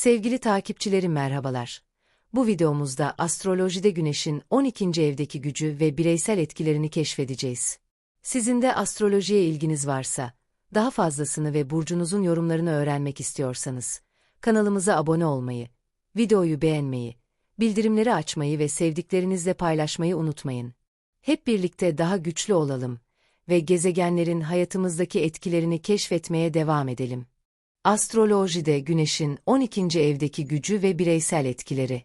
Sevgili takipçilerim merhabalar. Bu videomuzda astrolojide Güneş'in 12. evdeki gücü ve bireysel etkilerini keşfedeceğiz. Sizin de astrolojiye ilginiz varsa, daha fazlasını ve burcunuzun yorumlarını öğrenmek istiyorsanız, kanalımıza abone olmayı, videoyu beğenmeyi, bildirimleri açmayı ve sevdiklerinizle paylaşmayı unutmayın. Hep birlikte daha güçlü olalım ve gezegenlerin hayatımızdaki etkilerini keşfetmeye devam edelim. Astrolojide Güneş'in 12. evdeki gücü ve bireysel etkileri.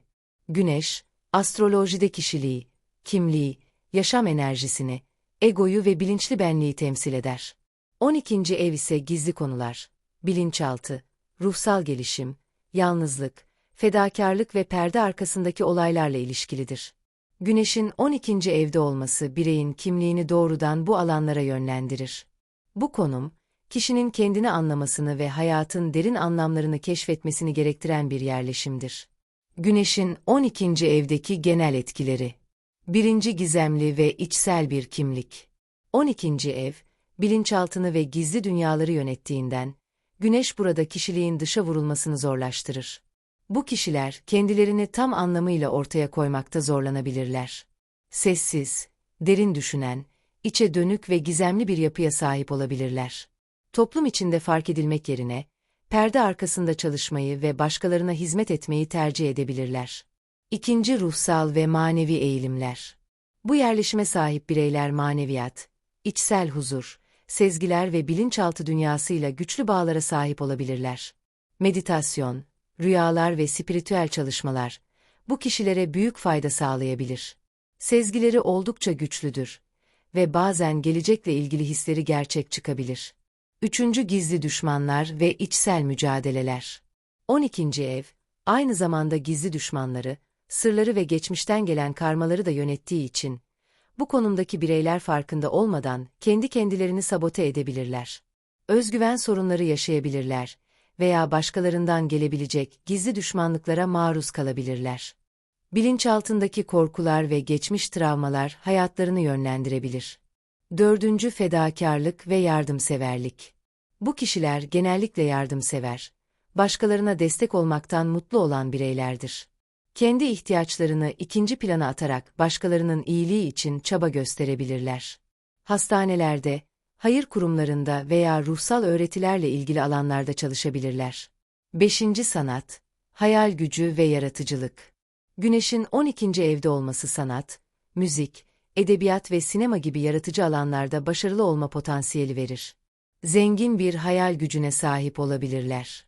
Güneş, astrolojide kişiliği, kimliği, yaşam enerjisini, egoyu ve bilinçli benliği temsil eder. 12. ev ise gizli konular, bilinçaltı, ruhsal gelişim, yalnızlık, fedakarlık ve perde arkasındaki olaylarla ilişkilidir. Güneşin 12. evde olması bireyin kimliğini doğrudan bu alanlara yönlendirir. Bu konum, kişinin kendini anlamasını ve hayatın derin anlamlarını keşfetmesini gerektiren bir yerleşimdir. Güneşin 12. evdeki genel etkileri. Birinci gizemli ve içsel bir kimlik. 12. ev, bilinçaltını ve gizli dünyaları yönettiğinden, Güneş burada kişiliğin dışa vurulmasını zorlaştırır. Bu kişiler kendilerini tam anlamıyla ortaya koymakta zorlanabilirler. Sessiz, derin düşünen, içe dönük ve gizemli bir yapıya sahip olabilirler. Toplum içinde fark edilmek yerine, perde arkasında çalışmayı ve başkalarına hizmet etmeyi tercih edebilirler. İkinci ruhsal ve manevi eğilimler. Bu yerleşime sahip bireyler maneviyat, içsel huzur, sezgiler ve bilinçaltı dünyasıyla güçlü bağlara sahip olabilirler. Meditasyon, rüyalar ve spiritüel çalışmalar, bu kişilere büyük fayda sağlayabilir. Sezgileri oldukça güçlüdür ve bazen gelecekle ilgili hisleri gerçek çıkabilir. Üçüncü gizli düşmanlar ve içsel mücadeleler. 12. ev, aynı zamanda gizli düşmanları, sırları ve geçmişten gelen karmaları da yönettiği için, bu konumdaki bireyler farkında olmadan kendi kendilerini sabote edebilirler. Özgüven sorunları yaşayabilirler veya başkalarından gelebilecek gizli düşmanlıklara maruz kalabilirler. Bilinçaltındaki korkular ve geçmiş travmalar hayatlarını yönlendirebilir. Dördüncü fedakarlık ve yardımseverlik. Bu kişiler genellikle yardımsever, başkalarına destek olmaktan mutlu olan bireylerdir. Kendi ihtiyaçlarını ikinci plana atarak başkalarının iyiliği için çaba gösterebilirler. Hastanelerde, hayır kurumlarında veya ruhsal öğretilerle ilgili alanlarda çalışabilirler. 5. Sanat, hayal gücü ve yaratıcılık. Güneşin 12. evde olması sanat, müzik, edebiyat ve sinema gibi yaratıcı alanlarda başarılı olma potansiyeli verir. Zengin bir hayal gücüne sahip olabilirler.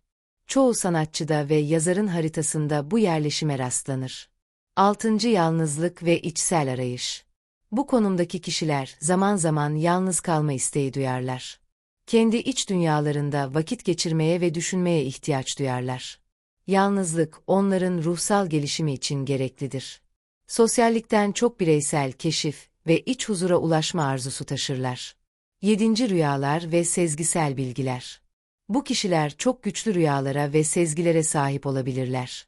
Çoğu sanatçıda ve yazarın haritasında bu yerleşime rastlanır. 6. Yalnızlık ve içsel arayış. Bu konumdaki kişiler zaman zaman yalnız kalma isteği duyarlar. Kendi iç dünyalarında vakit geçirmeye ve düşünmeye ihtiyaç duyarlar. Yalnızlık onların ruhsal gelişimi için gereklidir. Sosyallikten çok bireysel keşif ve iç huzura ulaşma arzusu taşırlar. 7. Rüyalar ve sezgisel bilgiler. Bu kişiler çok güçlü rüyalara ve sezgilere sahip olabilirler.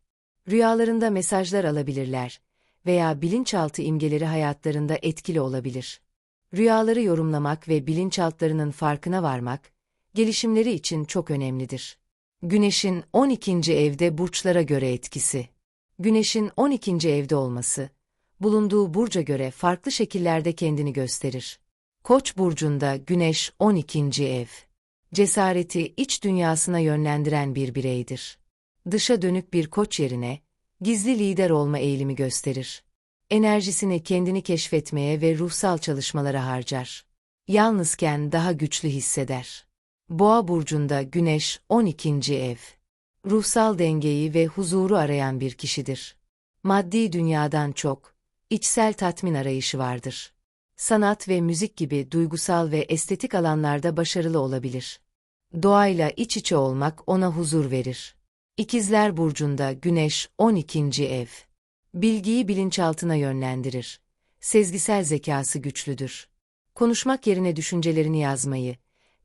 Rüyalarında mesajlar alabilirler veya bilinçaltı imgeleri hayatlarında etkili olabilir. Rüyaları yorumlamak ve bilinçaltlarının farkına varmak, gelişimleri için çok önemlidir. Güneşin 12. evde burçlara göre etkisi. Güneşin 12. evde olması, bulunduğu burca göre farklı şekillerde kendini gösterir. Koç burcunda Güneş 12. ev. Cesareti iç dünyasına yönlendiren bir bireydir. Dışa dönük bir koç yerine, gizli lider olma eğilimi gösterir. Enerjisini kendini keşfetmeye ve ruhsal çalışmalara harcar. Yalnızken daha güçlü hisseder. Boğa burcunda Güneş 12. ev. Ruhsal dengeyi ve huzuru arayan bir kişidir. Maddi dünyadan çok, içsel tatmin arayışı vardır. Sanat ve müzik gibi duygusal ve estetik alanlarda başarılı olabilir. Doğayla iç içe olmak ona huzur verir. İkizler Burcu'nda Güneş 12. ev. Bilgiyi bilinçaltına yönlendirir. Sezgisel zekası güçlüdür. Konuşmak yerine düşüncelerini yazmayı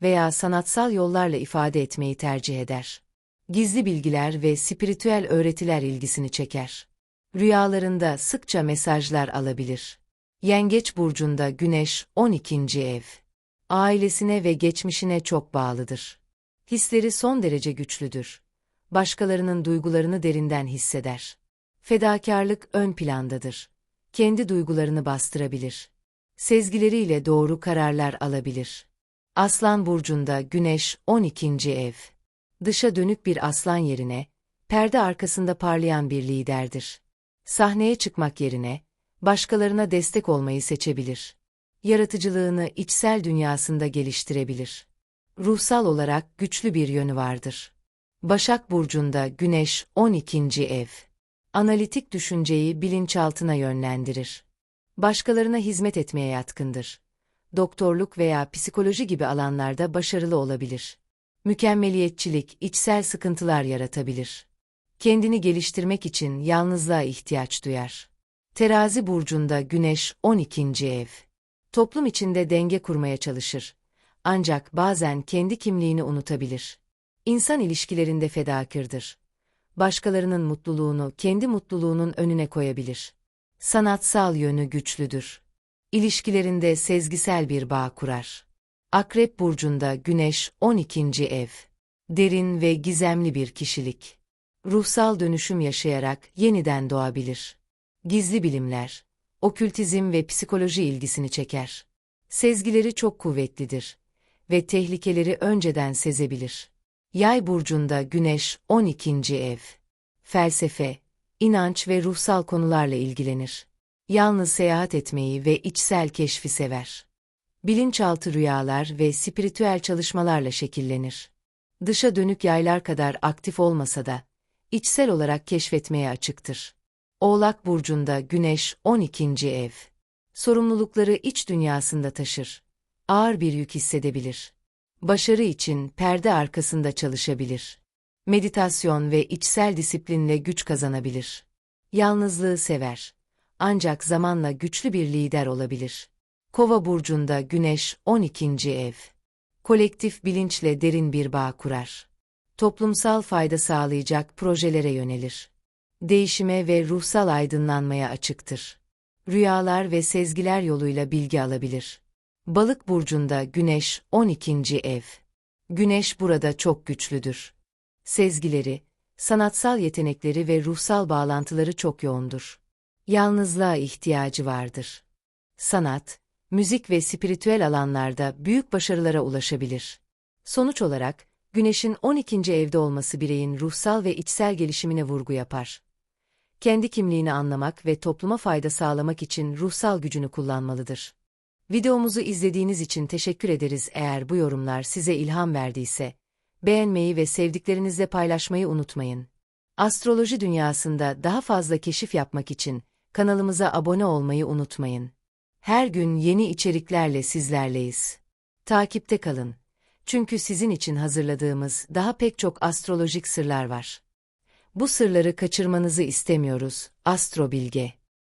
veya sanatsal yollarla ifade etmeyi tercih eder. Gizli bilgiler ve spiritüel öğretiler ilgisini çeker. Rüyalarında sıkça mesajlar alabilir. Yengeç burcunda Güneş 12. ev. Ailesine ve geçmişine çok bağlıdır. Hisleri son derece güçlüdür başkalarının duygularını derinden hisseder. Fedakarlık ön plandadır. Kendi duygularını bastırabilir. Sezgileriyle doğru kararlar alabilir. Aslan burcunda Güneş 12. ev. Dışa dönük bir aslan yerine, perde arkasında parlayan bir liderdir. Sahneye çıkmak yerine, başkalarına destek olmayı seçebilir. Yaratıcılığını içsel dünyasında geliştirebilir. Ruhsal olarak güçlü bir yönü vardır. Başak Burcu'nda Güneş 12. ev. Analitik düşünceyi bilinçaltına yönlendirir. Başkalarına hizmet etmeye yatkındır. Doktorluk veya psikoloji gibi alanlarda başarılı olabilir. Mükemmeliyetçilik içsel sıkıntılar yaratabilir. Kendini geliştirmek için yalnızlığa ihtiyaç duyar. Terazi burcunda Güneş 12. ev. Toplum içinde denge kurmaya çalışır. Ancak bazen kendi kimliğini unutabilir. İnsan ilişkilerinde fedakırdır. Başkalarının mutluluğunu kendi mutluluğunun önüne koyabilir. Sanatsal yönü güçlüdür. İlişkilerinde sezgisel bir bağ kurar. Akrep burcunda Güneş 12. ev. Derin ve gizemli bir kişilik. Ruhsal dönüşüm yaşayarak yeniden doğabilir. Gizli bilimler, okültizm ve psikoloji ilgisini çeker. Sezgileri çok kuvvetlidir ve tehlikeleri önceden sezebilir. Yay burcunda Güneş 12. ev. Felsefe, inanç ve ruhsal konularla ilgilenir. Yalnız seyahat etmeyi ve içsel keşfi sever. Bilinçaltı rüyalar ve spiritüel çalışmalarla şekillenir. Dışa dönük yaylar kadar aktif olmasa da, içsel olarak keşfetmeye açıktır. Oğlak Burcu'nda Güneş 12. ev. Sorumlulukları iç dünyasında taşır. Ağır bir yük hissedebilir. Başarı için perde arkasında çalışabilir. Meditasyon ve içsel disiplinle güç kazanabilir. Yalnızlığı sever. Ancak zamanla güçlü bir lider olabilir. Kova burcunda Güneş 12. ev. Kolektif bilinçle derin bir bağ kurar. Toplumsal fayda sağlayacak projelere yönelir. Değişime ve ruhsal aydınlanmaya açıktır. Rüyalar ve sezgiler yoluyla bilgi alabilir. Balık burcunda Güneş 12. ev. Güneş burada çok güçlüdür. Sezgileri, sanatsal yetenekleri ve ruhsal bağlantıları çok yoğundur. Yalnızlığa ihtiyacı vardır. Sanat, müzik ve spiritüel alanlarda büyük başarılara ulaşabilir. Sonuç olarak, Güneş'in 12. evde olması bireyin ruhsal ve içsel gelişimine vurgu yapar. Kendi kimliğini anlamak ve topluma fayda sağlamak için ruhsal gücünü kullanmalıdır. Videomuzu izlediğiniz için teşekkür ederiz eğer bu yorumlar size ilham verdiyse. Beğenmeyi ve sevdiklerinizle paylaşmayı unutmayın. Astroloji dünyasında daha fazla keşif yapmak için kanalımıza abone olmayı unutmayın. Her gün yeni içeriklerle sizlerleyiz. Takipte kalın. Çünkü sizin için hazırladığımız daha pek çok astrolojik sırlar var. Bu sırları kaçırmanızı istemiyoruz. Astro Bilge